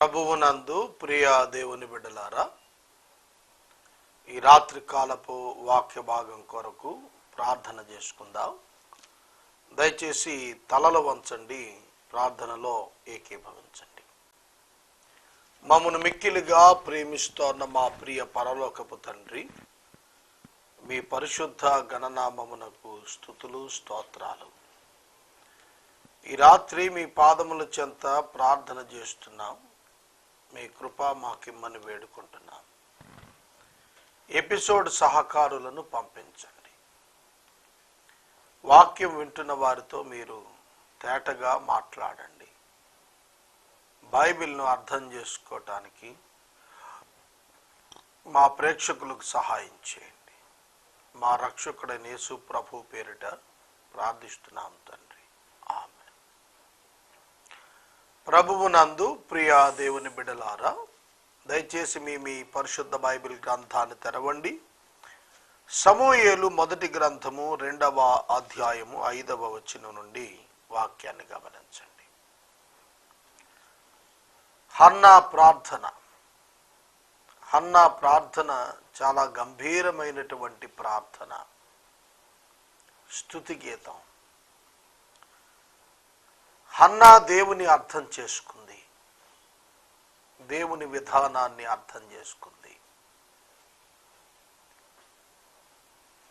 ప్రభువునందు ప్రియ దేవుని బిడ్డలారా ఈ రాత్రి కాలపు వాక్య భాగం కొరకు ప్రార్థన చేసుకుందాం. దయచేసి తలలు వంచండి ప్రార్థనలో ఏకీభవించండి. మమ్మను మిక్కిలిగా ప్రేమిస్తోన్న మా ప్రియ పరలోకపు తండ్రి మీ పరిశుద్ధ గణనామమునకు స్థుతులు స్తోత్రాలు. ఈ రాత్రి మీ పాదముల చెంత ప్రార్థన చేస్తున్నాం. మీ కృప మాకిమ్మని వేడుకుంటున్నాం ఎపిసోడ్ సహకారులను పంపించండి. వాక్యం వింటున్న వారితో మీరు తేటగా మాట్లాడండి. బైబిల్ను అర్థం చేసుకోవటానికి మా ప్రేక్షకులకు సహాయం చేయండి. మా రక్షకుడైన యేసు ప్రభు పేరిట ప్రార్థిస్తున్నాం తండ్రి ఆమె ప్రభువునందు ప్రియా దేవుని బిడలారా దయచేసి మీ మీ పరిశుద్ధ బైబిల్ గ్రంథాన్ని తెరవండి. సమూయేలు మొదటి గ్రంథము రెండవ అధ్యాయము ఐదవ వచనం నుండి వాక్యాన్ని గమనించండి. హన్నా ప్రార్థన. హన్నా ప్రార్థన చాలా గంభీరమైనటువంటి ప్రార్థన. స్థుతి గీతం. హన్నా దేవుని అర్థం చేసుకుంది. దేవుని విధానాన్ని అర్థం చేసుకుంది.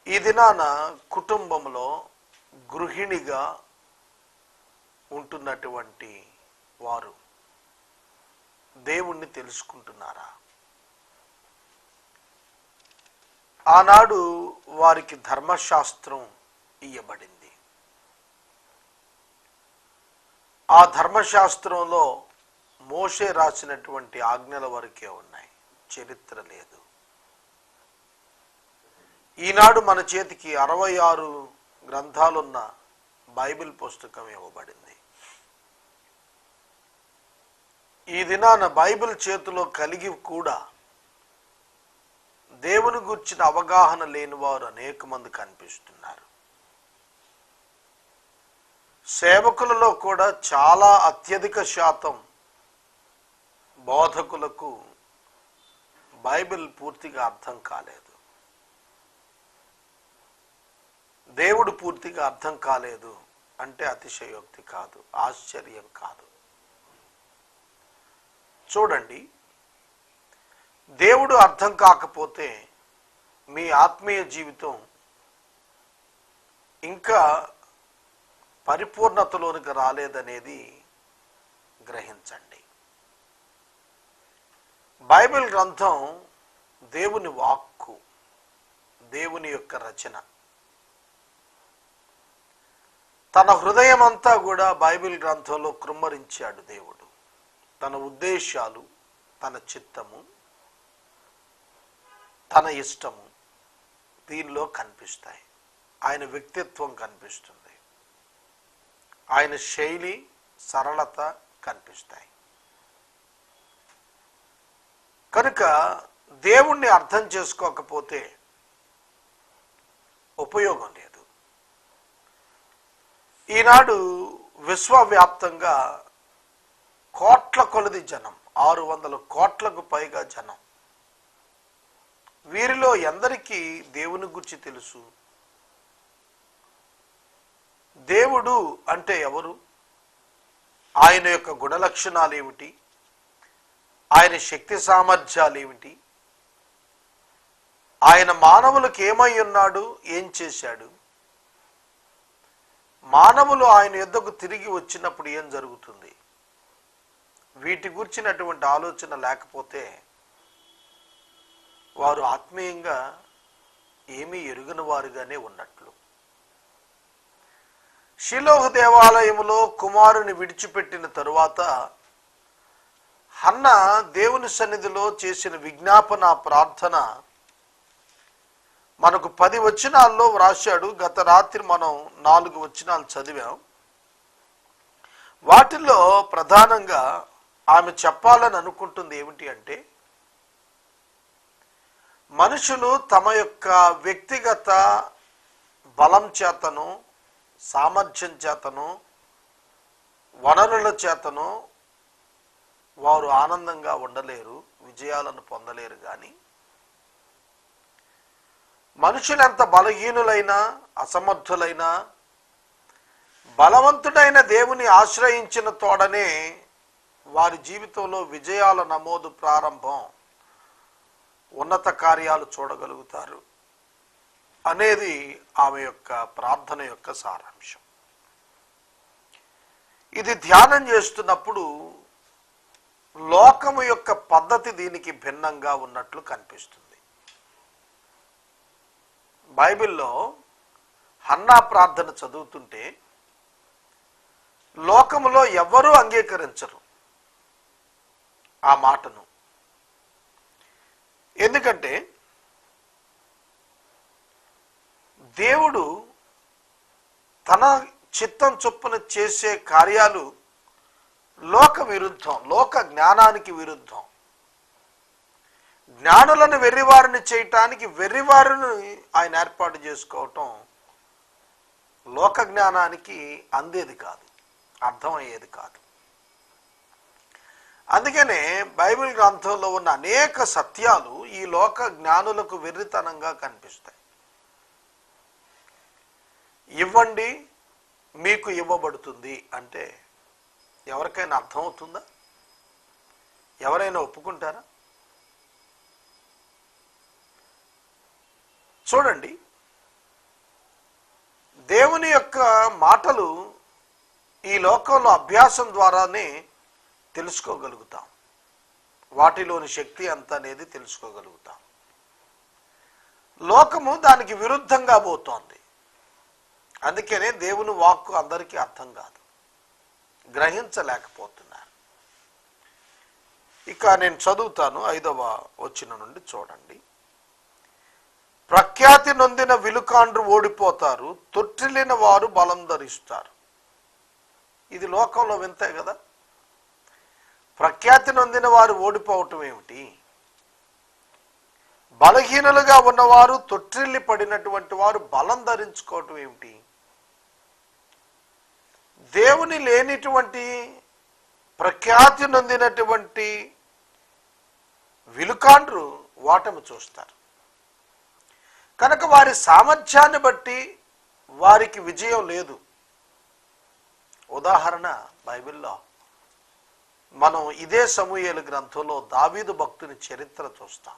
ఈ దినాన కుటుంబంలో గృహిణిగా ఉంటున్నటువంటి వారు దేవుణ్ణి తెలుసుకుంటున్నారా? ఆనాడు వారికి ధర్మశాస్త్రం ఇయ్యబడింది. ఆ ధర్మశాస్త్రంలో మోషే రాసినటువంటి ఆజ్ఞల వరకే ఉన్నాయి. చరిత్ర లేదు. ఈనాడు మన చేతికి అరవై ఆరు గ్రంథాలున్న బైబిల్ పుస్తకం ఇవ్వబడింది. ఈ దినాన బైబిల్ చేతిలో కలిగి కూడా దేవుని గుర్చిన అవగాహన లేని వారు అనేక మంది కనిపిస్తున్నారు. సేవకులలో కూడా చాలా అత్యధిక శాతం బోధకులకు బైబిల్ పూర్తిగా అర్థం కాలేదు. దేవుడు పూర్తిగా అర్థం కాలేదు అంటే అతిశయోక్తి కాదు ఆశ్చర్యం కాదు. చూడండి దేవుడు అర్థం కాకపోతే మీ ఆత్మీయ జీవితం ఇంకా పరిపూర్ణతలోనికి రాలేదనేది గ్రహించండి. బైబిల్ గ్రంథం దేవుని వాక్కు దేవుని యొక్క రచన. తన హృదయం అంతా కూడా బైబిల్ గ్రంథంలో కృమ్మరించాడు దేవుడు. తన ఉద్దేశాలు తన చిత్తము తన ఇష్టము దీనిలో కనిపిస్తాయి. ఆయన వ్యక్తిత్వం కనిపిస్తుంది. ఆయన శైలి సరళత కనిపిస్తాయి. కనుక దేవుణ్ణి అర్థం చేసుకోకపోతే ఉపయోగం లేదు. ఈనాడు విశ్వవ్యాప్తంగా కోట్ల కొలది జనం ఆరు వందల కోట్లకు పైగా జనం. వీరిలో ఎందరికీ దేవుని గురించి తెలుసు? దేవుడు అంటే ఎవరు? ఆయన యొక్క గుణలక్షణాలు ఏమిటి ఆయన శక్తి సామర్థ్యాలు ఏమిటి ఆయన మానవులకు ఏమై ఉన్నాడు? ఏం చేశాడు? మానవులు ఆయన యుద్ధకు తిరిగి వచ్చినప్పుడు ఏం జరుగుతుంది? వీటి గురించినటువంటి ఆలోచన లేకపోతే వారు ఆత్మీయంగా ఏమీ ఎరుగని వారుగానే ఉన్నట్లు. షిలోహ్ దేవాలయంలో కుమారుని విడిచిపెట్టిన తరువాత హన్న దేవుని సన్నిధిలో చేసిన విజ్ఞాపన ప్రార్థన మనకు పది వచనాల్లో వ్రాశాడు. గత రాత్రి మనం నాలుగు వచనాలు చదివాం. వాటిల్లో ప్రధానంగా ఆమె చెప్పాలని అనుకుంటుంది ఏమిటి అంటే మనుషులు తమ యొక్క వ్యక్తిగత బలం చేతను సామర్థ్యం చేతను వనరుల చేతను వారు ఆనందంగా ఉండలేరు విజయాలను పొందలేరు కానీ మనుషులు ఎంత బలహీనులైనా అసమర్థులైనా బలవంతుడైన దేవుని ఆశ్రయించిన తోడనే వారి జీవితంలో విజయాల నమోదు ప్రారంభం ఉన్నత కార్యాలు చూడగలుగుతారు. అనేది ఆమె యొక్క ప్రార్థన యొక్క సారాంశం. ఇది ధ్యానం చేస్తున్నప్పుడు లోకము యొక్క పద్ధతి దీనికి భిన్నంగా ఉన్నట్లు కనిపిస్తుంది. బైబిల్లో హన్నా ప్రార్థన చదువుతుంటే లోకములో ఎవ్వరూ అంగీకరించరు ఆ మాటను. ఎందుకంటే దేవుడు తన చిత్తం చొప్పున చేసే కార్యాలు లోక విరుద్ధం లోక జ్ఞానానికి విరుద్ధం. జ్ఞానులను వెర్రివారిని చేయటానికి వెర్రివారిని ఆయన ఏర్పాటు చేసుకోవటం లోక జ్ఞానానికి అందేది కాదు అర్థమయ్యేది కాదు. అందుకనే బైబిల్ గ్రంథంలో ఉన్న అనేక సత్యాలు ఈ లోక జ్ఞానులకు వెర్రితనంగా కనిపిస్తాయి. ఇవ్వండి మీకు ఇవ్వబడుతుంది అంటే ఎవరికైనా అర్థమవుతుందా ఎవరైనా ఒప్పుకుంటారా? చూడండి దేవుని యొక్క మాటలు ఈ లోకంలో అభ్యాసం ద్వారానే తెలుసుకోగలుగుతాం. వాటిలోని శక్తి అంత అనేది తెలుసుకోగలుగుతాం. లోకము దానికి విరుద్ధంగా పోతోంది. అందుకనే దేవుని వాక్కు అందరికీ అర్థం కాదు. గ్రహించలేకపోతున్నారు. ఇక నేను చదువుతాను ఐదవ వచ్చిన నుండి చూడండి. ప్రఖ్యాతి నొందిన విలుకాండ్రు ఓడిపోతారు తొట్టిల్లిన వారు బలం ధరిస్తారు. ఇది లోకంలో వింతే కదా? ప్రఖ్యాతి నొందిన వారు ఓడిపోవటం ఏమిటి? బలహీనులుగా ఉన్నవారు తొట్టిల్లి పడినటువంటి వారు బలం ధరించుకోవటం ఏమిటి? దేవుని లేనిటువంటి ప్రఖ్యాతి నొందినటువంటి విలుకాండ్రు వాటము చూస్తారు. కనుక వారి సామర్థ్యాన్ని బట్టి వారికి విజయం లేదు. ఉదాహరణ బైబిల్లో మనం ఇదే సమూహేలు గ్రంథంలో దావీదు భక్తుని చరిత్ర చూస్తాం.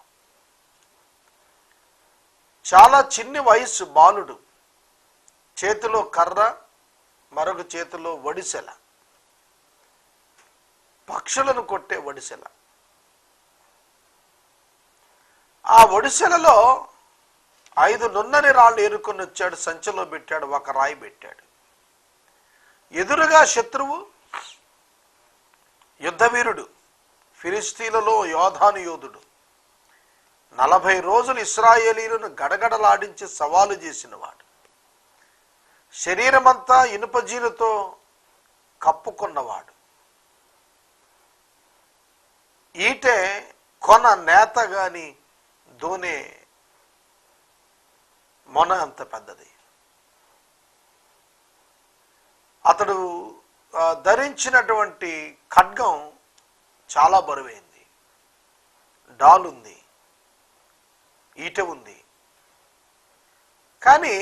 చాలా చిన్ని వయస్సు బాలుడు చేతిలో కర్ర మరొక చేతిలో వడిసెల. పక్షులను కొట్టే వడిసెల. ఆ ఒడిసెలలో ఐదు నున్నని రాళ్ళు ఏరుకొని వచ్చాడు సంచిలో పెట్టాడు ఒక రాయి పెట్టాడు. ఎదురుగా శత్రువు యుద్ధవీరుడు ఫిలిస్తీన్లలో యోధాను యోధుడు. నలభై రోజులు ఇస్రాయేలీలను గడగడలాడించి సవాలు చేసినవాడు. శరీరమంతా ఇనుపజీలతో కప్పుకున్నవాడు. ఈటే కొన నేత గాని దూనే మొన అంత పెద్దది. అతడు ధరించినటువంటి ఖడ్గం చాలా బరువైంది. డాల్ ఉంది ఈట ఉంది. కానీ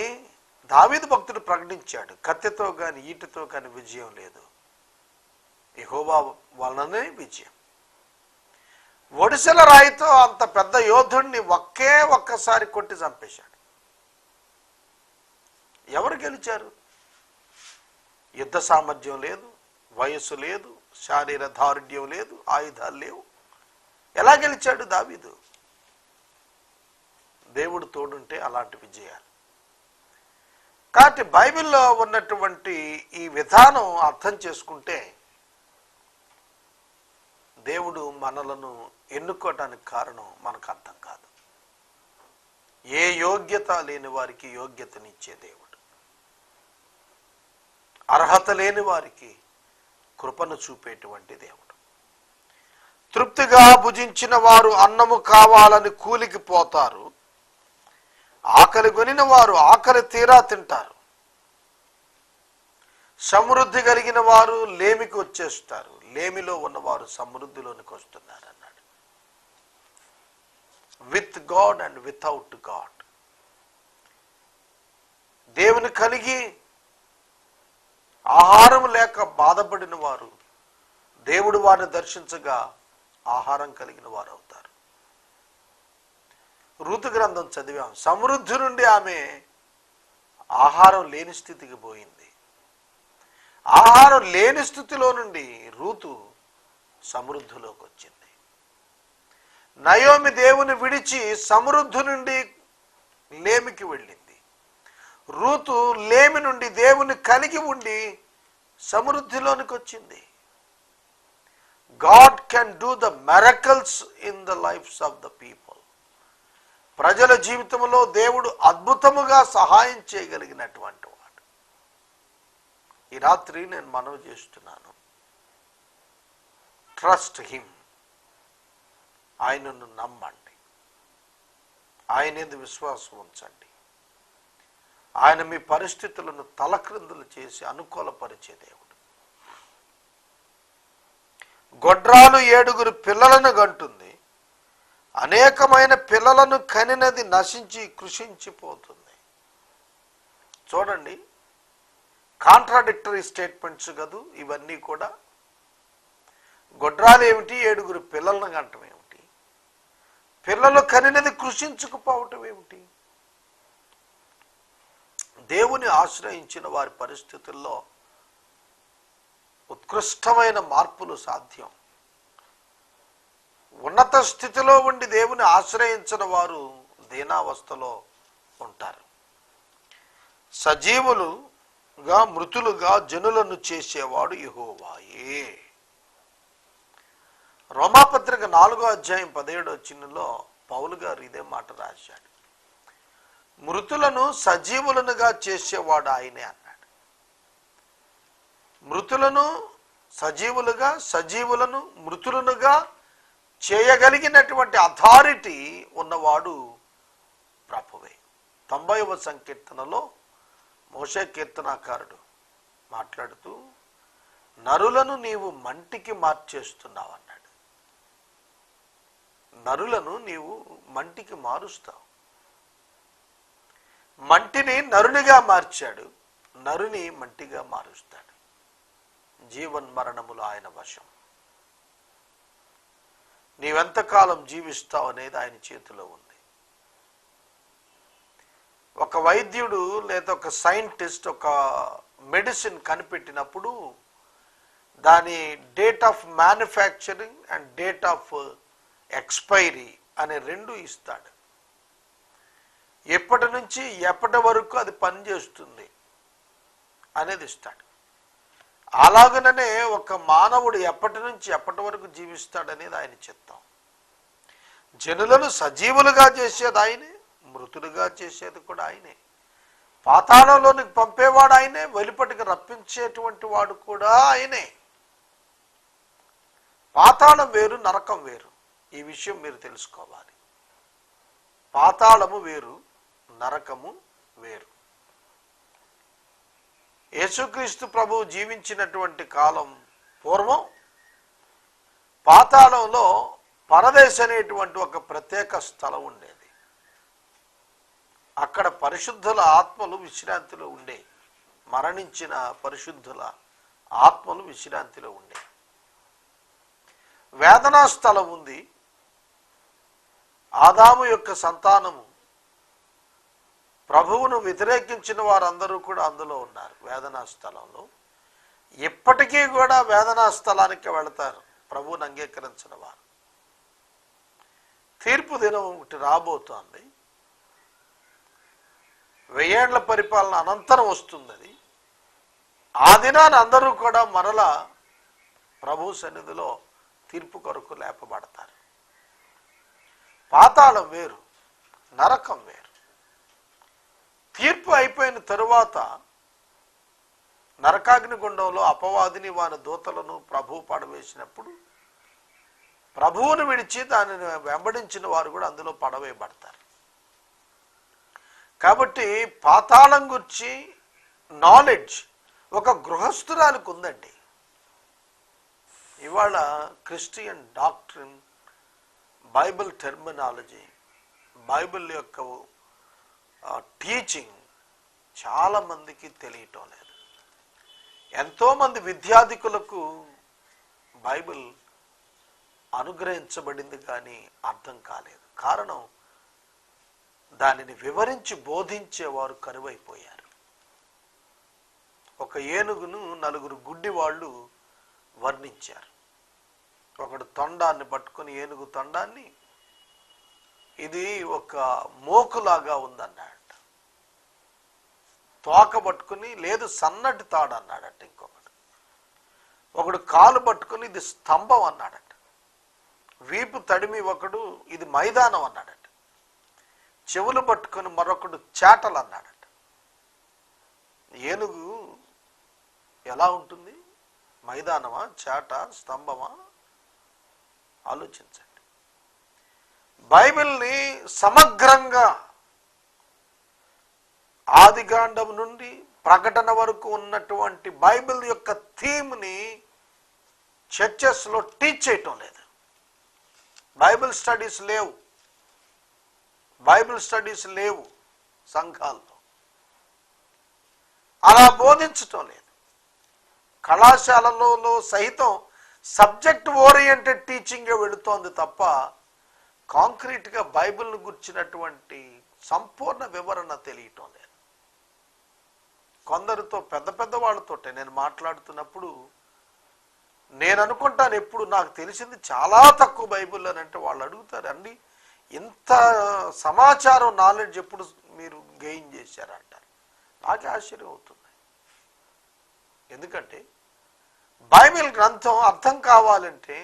దావీదు భక్తుడు ప్రకటించాడు కత్తితో కానీ ఈటతో కానీ విజయం లేదు. ఎహోబా వలననే విజయం. ఒడిసెల రాయితో అంత పెద్ద యోధుడిని ఒకే ఒక్కసారి కొట్టి చంపేశాడు. ఎవరు గెలిచారు? యుద్ధ సామర్థ్యం లేదు వయస్సు లేదు శారీర దారుఢ్యం లేదు ఆయుధాలు లేవు. ఎలా గెలిచాడు దావీదు? దేవుడు తోడుంటే అలాంటి విజయాలు. కాబట్టి బైబిల్లో ఉన్నటువంటి ఈ విధానం అర్థం చేసుకుంటే దేవుడు మనలను ఎన్నుకోవటానికి కారణం మనకు అర్థం కాదు. ఏ యోగ్యత లేని వారికి యోగ్యతనిచ్చే దేవుడు. అర్హత లేని వారికి కృపను చూపేటువంటి దేవుడు. తృప్తిగా భుజించిన వారు అన్నము కావాలని కూలికి పోతారు. ఆకలి కొనిన వారు ఆకలి తీరా తింటారు. సమృద్ధి కలిగిన వారు లేమికి వచ్చేస్తారు. లేమిలో ఉన్నవారు సమృద్ధిలోనికి వస్తున్నారు అన్నాడు. With God and without God దేవుని కలిగి ఆహారం లేక బాధపడిన వారు దేవుడు వారిని దర్శించగా ఆహారం కలిగిన వారు అవుతారు. ఋతు గ్రంథం చదివాం. సమృద్ధి నుండి ఆమె ఆహారం లేని స్థితికి పోయింది. ఆహారం లేని స్థితిలో నుండి రూతు సమృద్ధిలోకి వచ్చింది. నయోమి దేవుని విడిచి సమృద్ధి నుండి లేమికి వెళ్ళింది. రూతు లేమి నుండి దేవుని కలిగి ఉండి సమృద్ధిలోనికి వచ్చింది. God can do the miracles in the lives of the people. ప్రజల జీవితంలో దేవుడు అద్భుతముగా సహాయం చేయగలిగినటువంటి వాడు. ఈ రాత్రి నేను మనవి చేస్తున్నాను. ట్రస్ట్ హిమ్ ఆయనను నమ్మండి. ఆయన ఎందు విశ్వాసం ఉంచండి. ఆయన మీ పరిస్థితులను తలక్రిందులు చేసి అనుకూలపరిచే దేవుడు. గొడ్రాలు ఏడుగురు పిల్లలను గంటుంది. అనేకమైన పిల్లలను కనినది నశించి కృషించిపోతుంది. చూడండి కాంట్రాడిక్టరీ స్టేట్మెంట్స్ కదూ ఇవన్నీ కూడా. గొడ్రాలు ఏమిటి? ఏడుగురు పిల్లలను కనటం ఏమిటి? పిల్లలు కనినది కృషించుకుపోవటం ఏమిటి? దేవుని ఆశ్రయించిన వారి పరిస్థితుల్లో ఉత్కృష్టమైన మార్పులు సాధ్యం. ఉన్నత స్థితిలో ఉండి దేవుని ఆశ్రయించిన వారు దీనావస్థలో ఉంటారు. సజీవులుగా మృతులుగా జనులను చేసేవాడు యహోవాయే. రోమాపత్రిక నాలుగో అధ్యాయం పదిహేడో చిన్నలో పౌలు గారు ఇదే మాట రాశాడు. మృతులను సజీవులనుగా చేసేవాడు ఆయనే అన్నాడు. మృతులను సజీవులుగా సజీవులను మృతులనుగా చేయగలిగినటువంటి అథారిటీ ఉన్నవాడు ప్రభువే. తొంభైవ సంకీర్తనలో మోషే కీర్తనాకారుడు మాట్లాడుతూ నరులను నీవు మంటికి మార్చేస్తున్నావు అన్నాడు. నరులను నీవు మంటికి మారుస్తావు. మంటిని నరునిగా మార్చాడు నరుని మంటిగా మారుస్తాడు. జీవన్మరణములు ఆయన వశం. నీవెంతకాలం జీవిస్తావు అనేది ఆయన చేతిలో ఉంది. ఒక వైద్యుడు లేదా ఒక సైంటిస్ట్ ఒక మెడిసిన్ కనిపెట్టినప్పుడు దాని date of manufacturing and date of expiry అనే రెండు ఇస్తాడు. ఎప్పటి నుంచి ఎప్పటి వరకు అది పనిచేస్తుంది అనేది ఇస్తాడు. అలాగననే ఒక మానవుడు ఎప్పటి నుంచి ఎప్పటి వరకు జీవిస్తాడనేది ఆయన చిత్తం జనులను సజీవులుగా చేసేది ఆయనే మృతులుగా చేసేది కూడా ఆయనే. పాతాళంలోనికి పంపేవాడు ఆయనే వెలుపటికి రప్పించేటువంటి వాడు కూడా ఆయనే. పాతాళం వేరు నరకం వేరు. ఈ విషయం మీరు తెలుసుకోవాలి. పాతాళము వేరు నరకము వేరు. యేసుక్రీస్తు ప్రభువు జీవించినటువంటి కాలం పూర్వం పాతాళంలో పరదేశ్ అనేటువంటి ఒక ప్రత్యేక స్థలం ఉండేది. అక్కడ పరిశుద్ధుల ఆత్మలు విశ్రాంతిలో ఉండే మరణించిన పరిశుద్ధుల ఆత్మలు విశ్రాంతిలో ఉండే. వేదనా స్థలం ఉంది. ఆదాము యొక్క సంతానము ప్రభువును వ్యతిరేకించిన వారందరూ కూడా అందులో ఉన్నారు వేదనా స్థలంలో. ఇప్పటికీ కూడా వేదనా స్థలానికి వెళతారు ప్రభువుని అంగీకరించిన వారు. తీర్పు దినం ఒకటి రాబోతోంది. వెయ్యేళ్ళ పరిపాలన అనంతరం వస్తుంది అది ఆ దినాన్ని అందరూ కూడా మరలా ప్రభు సన్నిధిలో తీర్పు కొరకు లేపబడతారు. పాతాళం వేరు నరకం వేరు. తీర్పు అయిపోయిన తరువాత నరకాగ్ని గుండంలో అపవాదిని వాని దూతలను ప్రభువు పడవేసినప్పుడు ప్రభువును విడిచి దానిని వెంబడించిన వారు కూడా అందులో పడవేయబడతారు. కాబట్టి పాతాళం గురించి నాలెడ్జ్ ఒక గృహస్థురానికి ఉందండి. ఇవాళ Christian doctor Bible terminology Bible యొక్క టీచింగ్ చాలా మందికి తెలియటం లేదు. ఎంతోమంది విద్యాధికులకు బైబిల్ అనుగ్రహించబడింది కానీ అర్థం కాలేదు. కారణం దానిని వివరించి బోధించేవారు కరువైపోయారు. ఒక ఏనుగును నలుగురు గుడ్డి వాళ్ళు వర్ణించారు. ఒకడు తొండాన్ని పట్టుకొని ఏనుగు తొండాన్ని ఇది ఒక మోకులాగా ఉందన్నాడట. తోక పట్టుకుని లేదు సన్నటి తాడు అన్నాడట ఇంకొకడు. ఒకడు కాలు పట్టుకుని ఇది స్తంభం అన్నాడట. వీపు తడిమి ఒకడు ఇది మైదానం అన్నాడట. చెవులు పట్టుకొని మరొకడు చేటలు అన్నాడట. ఏనుగు ఎలా ఉంటుంది? మైదానమా? చేట? స్తంభమా? ఆలోచించండి. బైబిల్ని సమగ్రంగా ఆదికాండం నుండి ప్రకటన వరకు ఉన్నటువంటి బైబిల్ యొక్క థీమ్ని చర్చెస్లో టీచ్ చేయటం లేదు. బైబిల్ స్టడీస్ లేవు. బైబిల్ స్టడీస్ లేవు సంఘాల్లో. అలా బోధించటం లేదు. కళాశాలలో సహితం సబ్జెక్ట్ ఓరియంటెడ్ టీచింగే వెళుతోంది తప్ప కాంక్రీట్గా బైబిల్ను గుర్చినటువంటి సంపూర్ణ వివరణ తెలియటం లేదు. కొందరితో పెద్ద పెద్ద వాళ్ళతోటే నేను మాట్లాడుతున్నప్పుడు నేను అనుకుంటాను ఎప్పుడు నాకు తెలిసింది చాలా తక్కువ బైబిల్ అని అంటే వాళ్ళు అడుగుతారు అండి ఇంత సమాచారం నాలెడ్జ్ ఎప్పుడు మీరు గెయిన్ చేశారంటారు? నాకే ఆశ్చర్యం అవుతుంది. ఎందుకంటే బైబిల్ గ్రంథం అర్థం కావాలంటే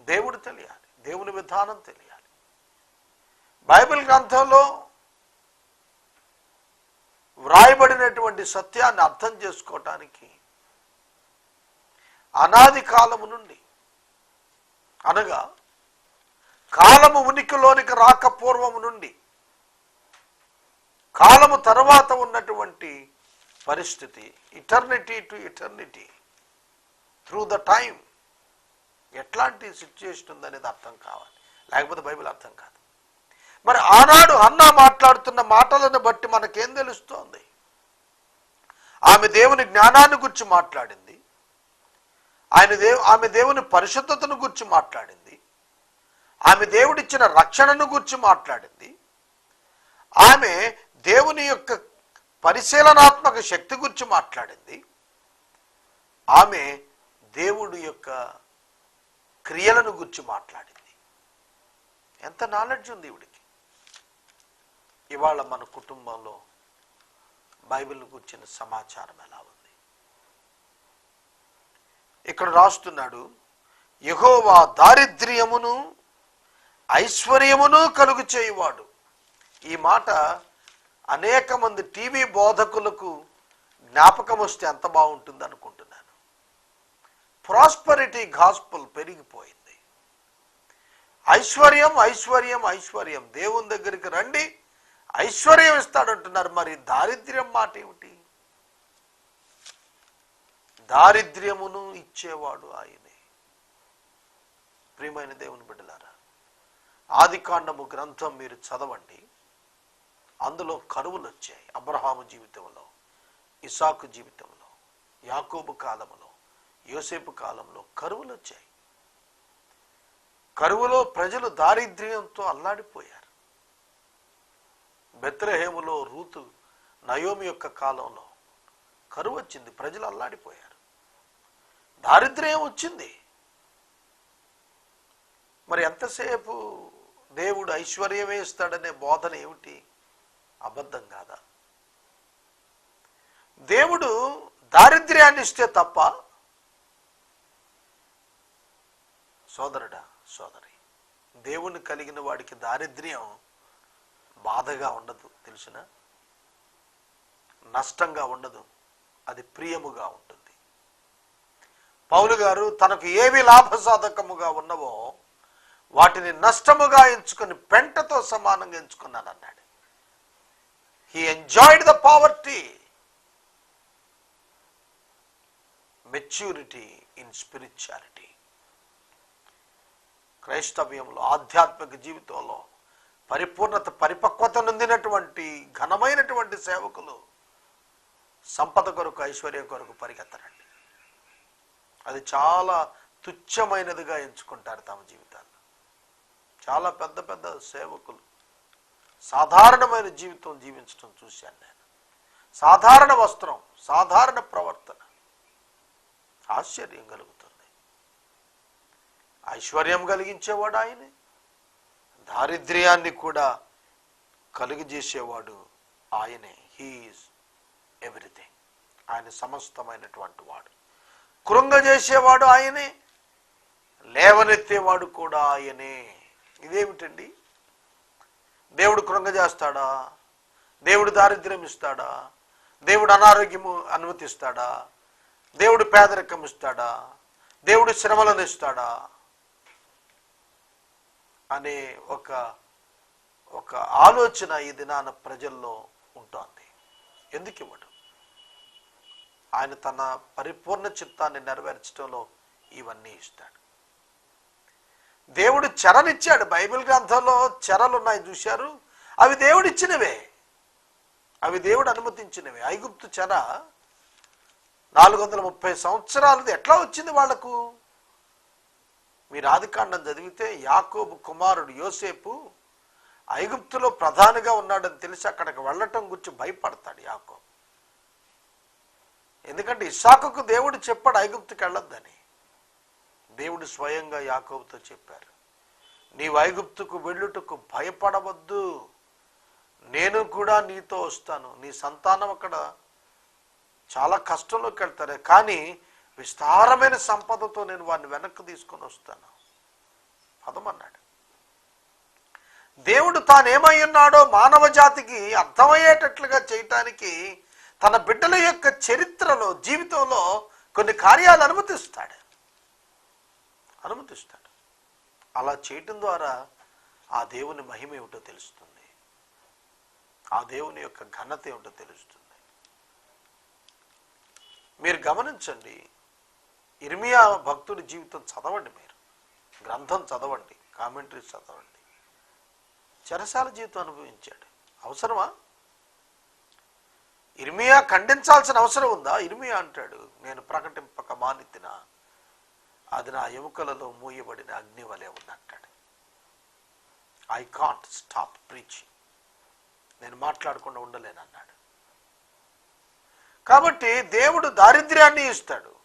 దేవుడు తెలియాలి. దేవుని విధానం తెలియాలి. బైబిల్ గ్రంథంలో వ్రాయబడినటువంటి సత్యాన్ని అర్థం చేసుకోవటానికి అనాది కాలము నుండి అనగా కాలము ఉనికిలోనికి రాకపూర్వము నుండి కాలము తర్వాత ఉన్నటువంటి పరిస్థితి eternity to eternity through the time ఎట్లాంటి సిచ్యుయేషన్ ఉందనేది అర్థం కావాలి. లేకపోతే బైబిల్ అర్థం కాదు. మరి ఆనాడు అన్న మాట్లాడుతున్న మాటలను బట్టి మనకేం తెలుస్తోంది? ఆమె దేవుని జ్ఞానాన్ని గురించి మాట్లాడింది. ఆయన దేవు ఆమె దేవుని పరిశుద్ధతను గురించి మాట్లాడింది. ఆమె దేవుడిచ్చిన రక్షణను గురించి మాట్లాడింది. ఆమె దేవుని యొక్క పరిశీలనాత్మక శక్తి గురించి మాట్లాడింది. ఆమె దేవుడి యొక్క క్రియలను గురించి మాట్లాడింది. ఎంత నాలెడ్జ్ ఉంది ఇవిడికి? ఇవాళ మన కుటుంబంలో బైబిల్ను గుర్చిన సమాచారం ఎలా ఉంది? ఇక్కడ రాస్తున్నాడు యహోవా దారిద్ర్యమును ఐశ్వర్యమును కలుగు చేయువాడు. ఈ మాట అనేక మంది టీవీ బోధకులకు జ్ఞాపకం వస్తే ఎంత బాగుంటుంది అనుకుంటున్నాను ప్రాస్పరిటీ గాస్పుల్ పెరిగిపోయింది. ఐశ్వర్యం ఐశ్వర్యం ఐశ్వర్యం. దేవుని దగ్గరికి రండి ఐశ్వర్యం ఇస్తాడంటున్నారు. మరి దారిద్ర్యం మాట ఏమిటి? దారిద్ర్యమును ఇచ్చేవాడు ఆయనే. ప్రియమైన దేవుని బిడ్డలారా ఆది కాండము గ్రంథం మీరు చదవండి. అందులో కరువులు వచ్చాయి. అబ్రహాము జీవితంలో ఇసాకు జీవితంలో యాకోబు కాలంలో యోసేపు కాలంలో కరువులు వచ్చాయి. కరువులో ప్రజలు దారిద్ర్యంతో అల్లాడిపోయారు. బెత్రహేములో రూతు నయోమి యొక్క కాలంలో కరువు వచ్చింది ప్రజలు అల్లాడిపోయారు. దారిద్ర్యం వచ్చింది. మరి ఎంతసేపు దేవుడు ఐశ్వర్యమే ఇస్తాడనే బోధన ఏమిటి? అబద్ధం కాదా? దేవుడు దారిద్ర్యాన్ని ఇస్తే తప్ప సోదరుడా సోదరి దేవుని కలిగిన వాడికి దారిద్ర్యం బాధగా ఉండదు తెలిసిన? నష్టంగా ఉండదు అది ప్రియముగా ఉంటుంది. పౌలు గారు తనకు ఏవి లాభసాధకముగా ఉన్నవో వాటిని నష్టముగా ఎంచుకుని పెంటతో సమానంగా ఎంచుకున్నాను అన్నాడు. He enjoyed the poverty maturity in spirituality క్రైస్తవ్యంలో ఆధ్యాత్మిక జీవితంలో పరిపూర్ణత పరిపక్వత నొందినటువంటి ఘనమైనటువంటి సేవకులు సంపద కొరకు ఐశ్వర్యం కొరకు పరిగెత్తరండి. అది చాలా తుచ్చమైనదిగా ఎంచుకుంటారు తమ జీవితాన్ని. చాలా పెద్ద పెద్ద సేవకులు సాధారణమైన జీవితం జీవించడం చూశాను నేను. సాధారణ వస్త్రం సాధారణ ప్రవర్తన. ఆశ్చర్యం కలుగుతుంది. ఐశ్వర్యం కలిగించేవాడు ఆయనే. దారిద్ర్యాన్ని కూడా కలుగజేసేవాడు ఆయనే. హీఈస్ ఎవ్రీథింగ్ ఆయన సమస్తమైనటువంటి వాడు. కృంగజేసేవాడు ఆయనే. లేవనెత్తేవాడు కూడా ఆయనే. ఇదేమిటండి? దేవుడు కృంగజేస్తాడా దేవుడు దారిద్ర్యం ఇస్తాడా? దేవుడు అనారోగ్యము అనుమతిస్తాడా? దేవుడు పేదరికం ఇస్తాడా? దేవుడు శ్రమలను ఇస్తాడా? అనే ఒక ఒక ఆలోచన ఈ దినాన ప్రజల్లో ఉంటుంది. ఎందుకు ఇవ్వడం ఆయన తన పరిపూర్ణ చిత్తాన్ని నెరవేర్చడంలో ఇవన్నీ ఇస్తాడు. దేవుడు చెరనిచ్చాడు. బైబిల్ గ్రంథంలో చెరలు ఉన్నాయి చూశారు. అవి దేవుడిచ్చినవే. అవి దేవుడు అనుమతించినవే. ఐగుప్తు చెర నాలుగు వందల ముప్పై సంవత్సరాలది ఎట్లా వచ్చింది వాళ్ళకు? మీరు ఆదికాండం చదివితే యాకోబు కుమారుడు యోసేపు ఐగుప్తులో ప్రధానిగా ఉన్నాడని తెలిసి అక్కడికి వెళ్ళటం గురించి భయపడతాడు యాకోబు. ఎందుకంటే ఇస్సాకుకు దేవుడు చెప్పాడు ఐగుప్తుకి వెళ్ళొద్దని. దేవుడు స్వయంగా యాకోబుతో చెప్పారు నీవు ఐగుప్తుకు వెళ్ళుటకు భయపడవద్దు. నేను కూడా నీతో వస్తాను. నీ సంతానం అక్కడ చాలా కష్టంలోకి వెళ్తారే. కానీ విస్తారమైన సంపదతో నేను వాడిని వెనక్కి తీసుకొని వస్తాను. పదమన్నాడు. దేవుడు తానేమై ఉన్నాడో మానవ జాతికి అర్థమయ్యేటట్లుగా చేయటానికి తన బిడ్డల యొక్క చరిత్రలో జీవితంలో కొన్ని కార్యాలు అనుమతిస్తాడు. అనుమతిస్తాడు. అలా చేయటం ద్వారా ఆ దేవుని మహిమ ఏమిటో తెలుస్తుంది. ఆ దేవుని యొక్క ఘనత ఏమిటో తెలుస్తుంది. మీరు గమనించండి ఇర్మియా భక్తుడి జీవితం చదవండి మీరు. గ్రంథం చదవండి కామెంటరీ చదవండి. చెరసాల జీవితం అనుభవించాడు. అవసరమా? ఇర్మియా ఖండించాల్సిన అవసరం ఉందా? ఇర్మియా అంటాడు నేను ప్రకటింపక మానితిన అది నా ఎముకలలో మూయబడిన అగ్ని వలె ఉందంటాడు ఐ కాంట్ స్టాప్ ప్రీచింగ్ నేను మాట్లాడకుండా ఉండలేనన్నాడు. కాబట్టి దేవుడు దారిద్ర్యాన్ని ఇస్తాడు.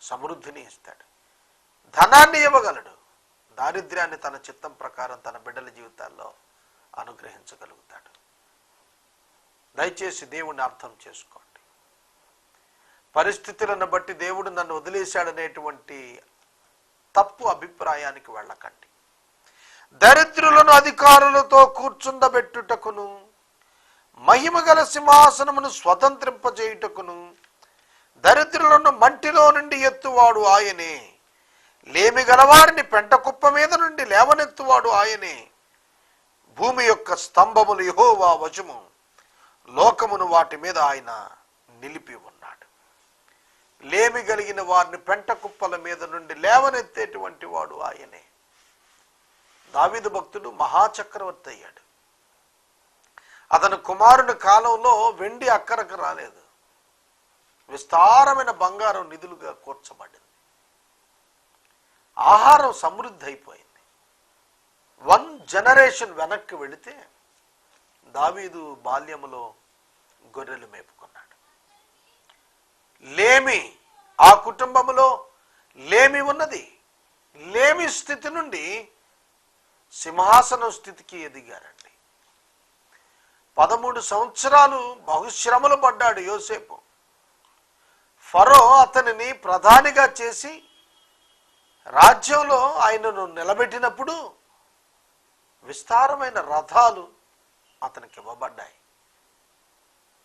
సమృద్ధిని ఇస్తాడు. ధనాన్ని ఇవ్వగలడు. దారిద్ర్యాన్ని తన చిత్తం ప్రకారం తన బిడ్డల జీవితాల్లో అనుగ్రహించగలుగుతాడు. దయచేసి దేవుణ్ణి అర్థం చేసుకోండి. పరిస్థితులను బట్టి దేవుడు నన్ను వదిలేశాడనేటువంటి తప్పు అభిప్రాయానికి వెళ్ళకండి. దరిద్రులను అధికారులతో కూర్చుండబెట్టుటకును మహిమగల సింహాసనమును స్వతంత్రింపజేయుటకును దరిద్రులను మంటిలో నుండి ఎత్తువాడు ఆయనే. లేమి గలవారిని పెంట కుప్ప మీద నుండి లేవనెత్తువాడు ఆయనే. భూమి యొక్క స్తంభములు యహోవా వజము లోకమును వాటి మీద ఆయన నిలిపి ఉన్నాడు. లేమి కలిగిన వారిని పెంట కుప్పల మీద నుండి లేవనెత్తేటువంటి వాడు ఆయనే. దావిదు భక్తుడు మహాచక్రవర్తి అయ్యాడు. అతని కుమారుని కాలంలో వెండి అక్కరకు రాలేదు. విస్తారమైన బంగారం నిధులుగా కూర్చబడింది. ఆహారం సమృద్ధి అయిపోయింది వన్ జనరేషన్ వెనక్కి వెళితే దావీదు బాల్యములో గొర్రెలు మేపుకున్నాడు. లేమి ఆ కుటుంబములో లేమి ఉన్నది. లేమి స్థితి నుండి సింహాసనం స్థితికి ఎదిగారండి. పదమూడు సంవత్సరాలు బహుశ్రమలు పడ్డాడు యోసేపు. ఫరో అతనిని ప్రధానిగా చేసి రాజ్యంలో ఆయనను నిలబెట్టినప్పుడు విస్తారమైన రథాలు అతనికి ఇవ్వబడ్డాయి.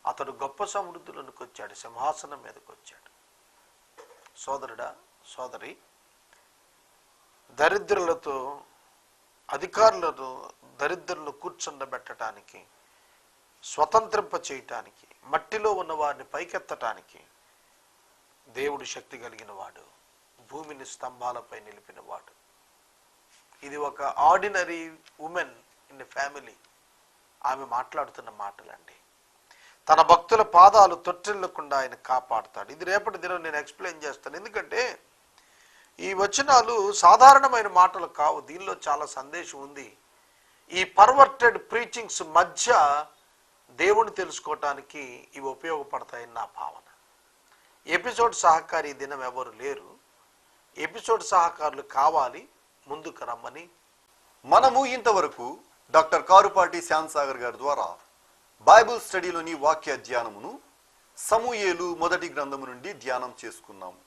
అతడు గొప్ప సమృద్ధులకు వచ్చాడు సింహాసనం మీదకి వచ్చాడు. సోదరుడా సోదరి దరిద్రులతో అధికారులను దరిద్రులను కూర్చుండబెట్టడానికి స్వతంత్రింప చేయటానికి మట్టిలో ఉన్న వారిని పైకెత్తటానికి దేవుడు శక్తి కలిగిన వాడు భూమిని స్తంభాలపై నిలిపిన వాడు ఇది ఒక ఆర్డినరీ ఉమెన్ ఇన్ ఫ్యామిలీ. ఆమె మాట్లాడుతున్న మాటలండి. తన భక్తుల పాదాలు తొట్టిల్లకుండా ఆయన కాపాడుతాడు. ఇది రేపటి దినం నేను ఎక్స్ప్లెయిన్ చేస్తాను. ఎందుకంటే ఈ వచనాలు సాధారణమైన మాటలు కావు. దీనిలో చాలా సందేశం ఉంది. ఈ పర్వర్టెడ్ ప్రీచింగ్స్ మధ్య దేవుని తెలుసుకోవటానికి ఇవి ఉపయోగపడతాయని నా భావన. ఎపిసోడ్ సహకారి ఈ దినం ఎవరు లేరు. ఎపిసోడ్ సహకారులు కావాలి ముందుకు రమ్మని. మనము ఇంతవరకు డాక్టర్ కారుపాటి శ్యామ్సాగర్ గారి ద్వారా బైబిల్ స్టడీలోని వాక్య ధ్యానమును సమూయేలు మొదటి గ్రంథము నుండి ధ్యానం చేసుకున్నాము.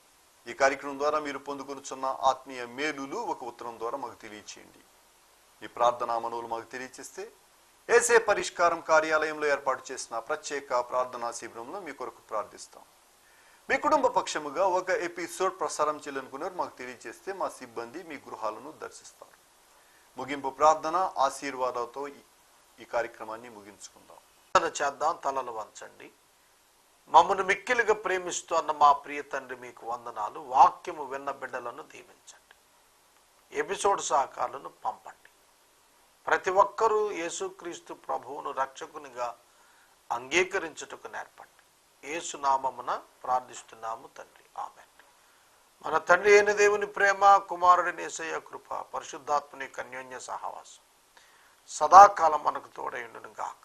ఈ కార్యక్రమం ద్వారా మీరు పొందుకొనుచున్న ఆత్మీయ మేలులు ఒక ఉత్తరం ద్వారా మాకు తెలియచేయండి. ఈ ప్రార్థనా మనవులు మాకు తెలియచేస్తే ఏసే పరిష్కారం కార్యాలయంలో ఏర్పాటు చేసిన ప్రత్యేక ప్రార్థనా శిబిరంలో మీ కొరకు ప్రార్థిస్తాం. మీ కుటుంబ పక్షముగా ఒక ఎపిసోడ్ ప్రసారం చేయాలనుకున్నారు మాకు తెలియజేస్తే మా సిబ్బంది మీ గృహాలను దర్శిస్తారు. ముగింపు ప్రార్థన ఆశీర్వాదాలతో ఈ- ఈ కార్యక్రమాన్ని ముగించుకుందాం. ప్రార్థన చేద్దాం తలలు వంచండి. మమ్మల్ని మిక్కిలుగా ప్రేమిస్తూ అన్న మా ప్రియ తండ్రి మీకు వందనాలు. వాక్యము విన్న బిడ్డలను దీవించండి. ఎపిసోడ్ సహకారులను పంపండి. ప్రతి ఒక్కరూ యేసుక్రీస్తు ప్రభువును రక్షకునిగా అంగీకరించుటకు నేర్పండి. ఏసునామమున ప్రార్థిస్తున్నాము తండ్రి. ఆమె మన తండ్రి అయిన దేవుని ప్రేమ కుమారుడి నేసయ్య కృప పరిశుద్ధాత్మని కన్యోన్య సహవాసం సదాకాలం మనకు తోడైండును గాక